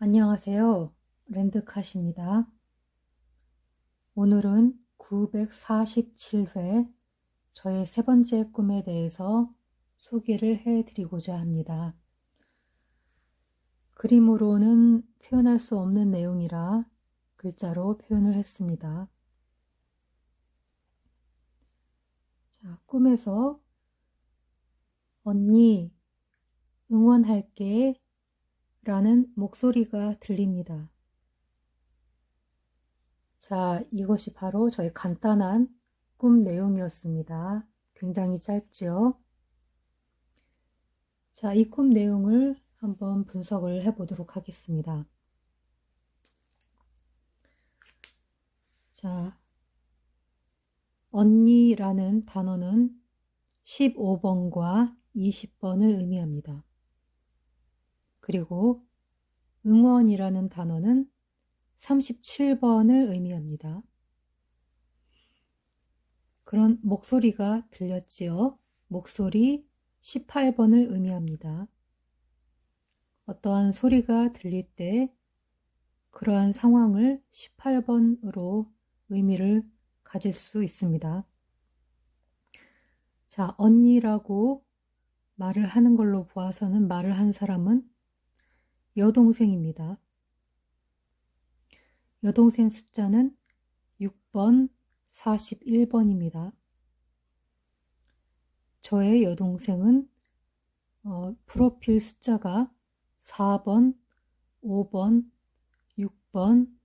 안녕하세요. 랜드카시입니다. 오늘은 947회 저의 세 번째 꿈에 대해서 소개를 해 드리고자 합니다. 그림으로는 표현할 수 없는 내용이라 글자로 표현을 했습니다. 자, 꿈에서 언니 응원할게 라는 목소리가 들립니다. 자, 이것이 바로 저의 간단한 꿈 내용이었습니다. 굉장히 짧죠? 자, 이 꿈 내용을 한번 분석을 해보도록 하겠습니다. 자, 언니라는 단어는 15번과 20번을 의미합니다. 그리고 응원이라는 단어는 37번을 의미합니다. 그런 목소리가 들렸지요. 목소리 18번을 의미합니다. 어떠한 소리가 들릴 때 그러한 상황을 18번으로 의미를 가질 수 있습니다. 자, 언니라고 말을 하는 걸로 보아서는 말을 한 사람은 여동생입니다. 여동생 숫자는 6번, 41번입니다. 저의 여동생은 어, 프로필 숫자가 4번, 5번, 6번,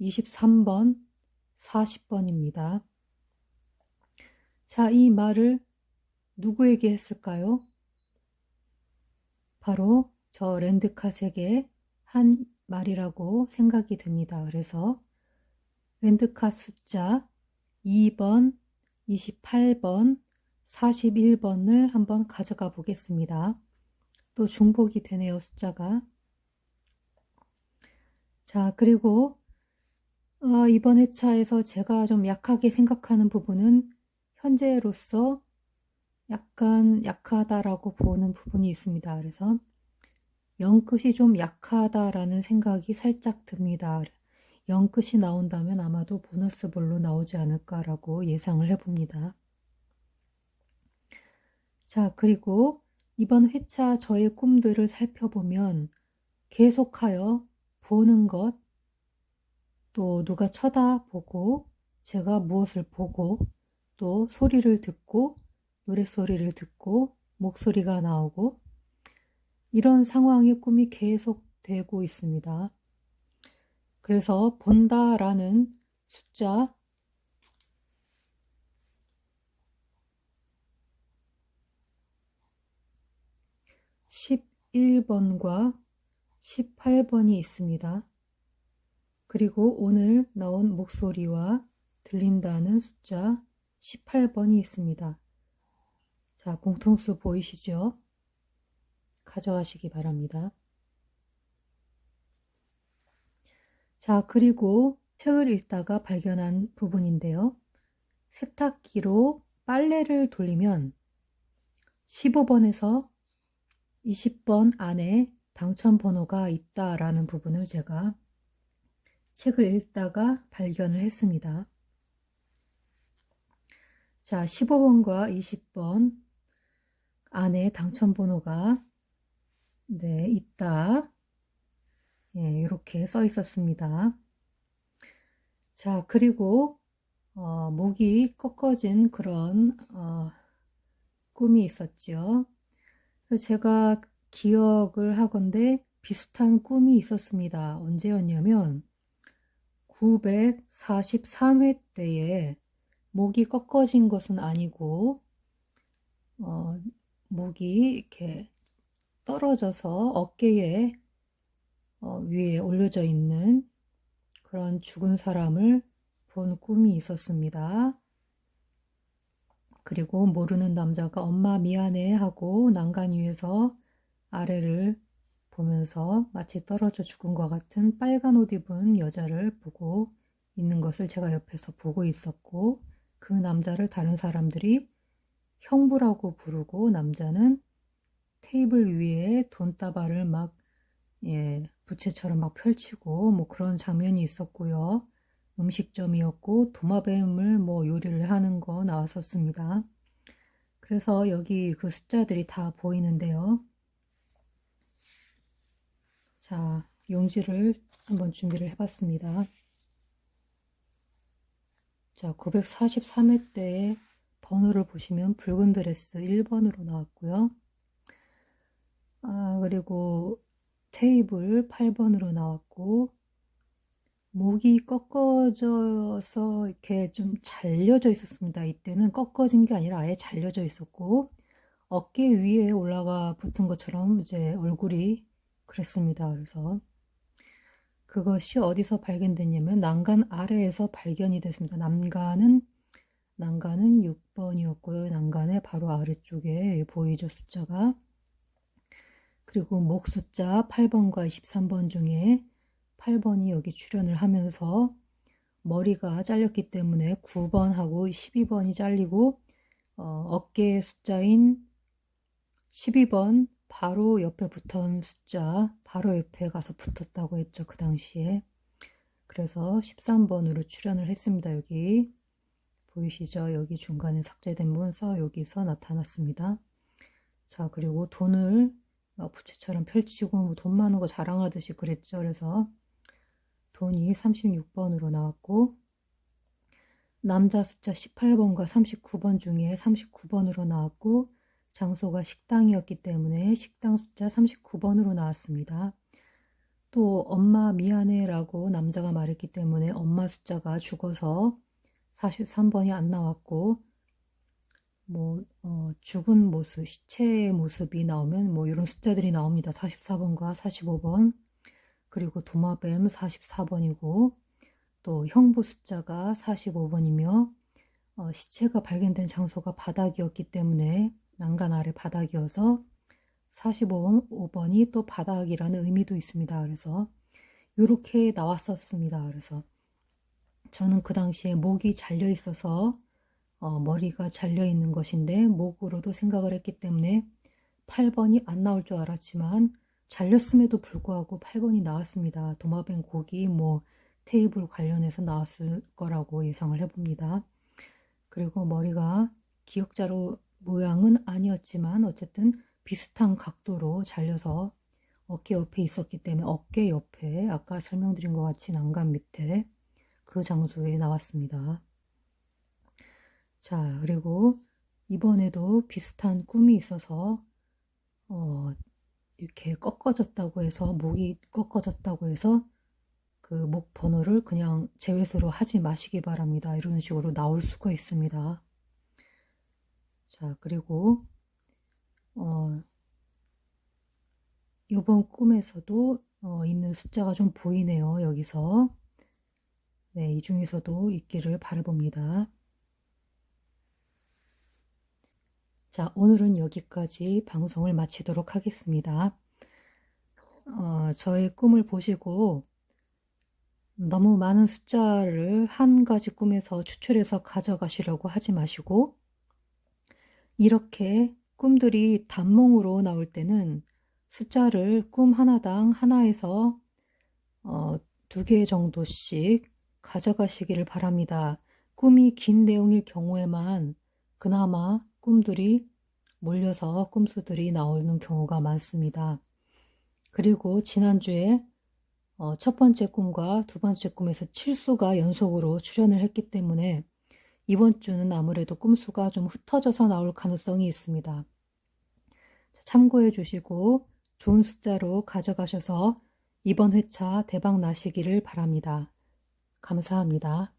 23번, 40번입니다. 자, 이 말을 누구에게 했을까요? 바로 저 랜드카색의 한 말이라고 생각이 듭니다. 그래서 랜드카 숫자 2번, 28번, 41번을 한번 가져가 보겠습니다. 또 중복이 되네요, 숫자가. 자, 그리고 어, 이번 회차에서 제가 좀 약하게 생각하는 부분은 현재로서 약간 약하다라고 보는 부분이 있습니다. 그래서 영끝이 좀 약하다라는 생각이 살짝 듭니다. 영끝이 나온다면 아마도 보너스 볼로 나오지 않을까라고 예상을 해봅니다. 자, 그리고 이번 회차 저의 꿈들을 살펴보면 계속하여 보는 것, 또 누가 쳐다보고 제가 무엇을 보고 또 소리를 듣고 노랫소리를 듣고 목소리가 나오고 이런 상황의 꿈이 계속되고 있습니다. 그래서 본다라는 숫자 11번과 18번이 있습니다. 그리고 오늘 나온 목소리와 들린다는 숫자 18번이 있습니다. 자, 공통수 보이시죠? 가져가시기 바랍니다. 자, 그리고 책을 읽다가 발견한 부분인데요. 세탁기로 빨래를 돌리면 15번에서 20번 안에 당첨 번호가 있다라는 부분을 제가 책을 읽다가 발견을 했습니다. 자, 15번과 20번 안에 당첨 번호가 네, 있다. 예, 이렇게 써 있었습니다. 자, 그리고 어, 목이 꺾어진 그런 어, 꿈이 있었죠. 제가 기억을 하건데 비슷한 꿈이 있었습니다. 언제였냐면 943회 때에 목이 꺾어진 것은 아니고 어, 목이 이렇게 떨어져서 어깨에 어, 위에 올려져 있는 그런 죽은 사람을 본 꿈이 있었습니다. 그리고 모르는 남자가 엄마 미안해 하고 난간 위에서 아래를 보면서 마치 떨어져 죽은 것 같은 빨간 옷 입은 여자를 보고 있는 것을 제가 옆에서 보고 있었고 그 남자를 다른 사람들이 형부라고 부르고 남자는 테이블 위에 돈다발을 막 예, 부채처럼 막 펼치고 뭐 그런 장면이 있었고요. 음식점이었고 도마뱀을 뭐 요리를 하는 거 나왔었습니다. 그래서 여기 그 숫자들이 다 보이는데요. 자, 용지를 한번 준비를 해봤습니다. 자, 943회 때의 번호를 보시면 붉은 드레스 1번으로 나왔고요. 아, 그리고 테이블 8번으로 나왔고, 목이 꺾어져서 이렇게 좀 잘려져 있었습니다. 이때는 꺾어진 게 아니라 아예 잘려져 있었고, 어깨 위에 올라가 붙은 것처럼 이제 얼굴이 그랬습니다. 그래서 그것이 어디서 발견됐냐면 난간 아래에서 발견이 됐습니다. 난간은 난간은 6번이었고요. 난간의 바로 아래쪽에 보이죠 숫자가 그리고 목 숫자 8번과 23번 중에 8번이 여기 출연을 하면서 머리가 잘렸기 때문에 9번하고 12번이 잘리고 어, 어깨 숫자인 12번 바로 옆에 붙은 숫자 바로 옆에 가서 붙었다고 했죠. 그 당시에. 그래서 13번으로 출연을 했습니다. 여기 보이시죠? 여기 중간에 삭제된 문서 여기서 나타났습니다. 자 그리고 돈을 부채처럼 펼치고 뭐 돈 많은 거 자랑하듯이 그랬죠. 그래서 돈이 36번으로 나왔고 남자 숫자 18번과 39번 중에 39번으로 나왔고 장소가 식당이었기 때문에 식당 숫자 39번으로 나왔습니다. 또 엄마 미안해 라고 남자가 말했기 때문에 엄마 숫자가 죽어서 43번이 안 나왔고 뭐 어, 죽은 모습, 시체의 모습이 나오면 뭐 이런 숫자들이 나옵니다. 44번과 45번 그리고 도마뱀 44번이고 또 형부 숫자가 45번이며 어, 시체가 발견된 장소가 바닥이었기 때문에 난간 아래 바닥이어서 45번 이 또 바닥이라는 의미도 있습니다. 그래서 이렇게 나왔었습니다. 그래서 저는 그 당시에 목이 잘려 있어서 어, 머리가 잘려 있는 것인데 목으로도 생각을 했기 때문에 8번이 안 나올 줄 알았지만 잘렸음에도 불구하고 8번이 나왔습니다. 도마뱀 고기 뭐 테이블 관련해서 나왔을 거라고 예상을 해봅니다. 그리고 머리가 기역자로 모양은 아니었지만 어쨌든 비슷한 각도로 잘려서 어깨 옆에 있었기 때문에 어깨 옆에 아까 설명드린 것 같이 난간 밑에 그 장소에 나왔습니다. 자, 그리고 이번에도 비슷한 꿈이 있어서 어, 이렇게 꺾어졌다고 해서 목이 꺾어졌다고 해서 그 목 번호를 그냥 제외수로 하지 마시기 바랍니다. 이런 식으로 나올 수가 있습니다. 자, 그리고 어, 이번 꿈에서도 어, 있는 숫자가 좀 보이네요. 여기서. 네, 이 중에서도 있기를 바라봅니다. 자, 오늘은 여기까지 방송을 마치도록 하겠습니다. 어, 저의 꿈을 보시고 너무 많은 숫자를 한 가지 꿈에서 추출해서 가져가시려고 하지 마시고 이렇게 꿈들이 단몽으로 나올 때는 숫자를 꿈 하나당 하나에서 어, 두 개 정도씩 가져가시기를 바랍니다. 꿈이 긴 내용일 경우에만 그나마 꿈들이 몰려서 꿈수들이 나오는 경우가 많습니다. 그리고 지난주에 어, 첫 번째 꿈과 두 번째 꿈에서 칠수가 연속으로 출연을 했기 때문에 이번 주는 아무래도 꿈수가 좀 흩어져서 나올 가능성이 있습니다. 참고해 주시고 좋은 숫자로 가져가셔서 이번 회차 대박 나시기를 바랍니다. 감사합니다.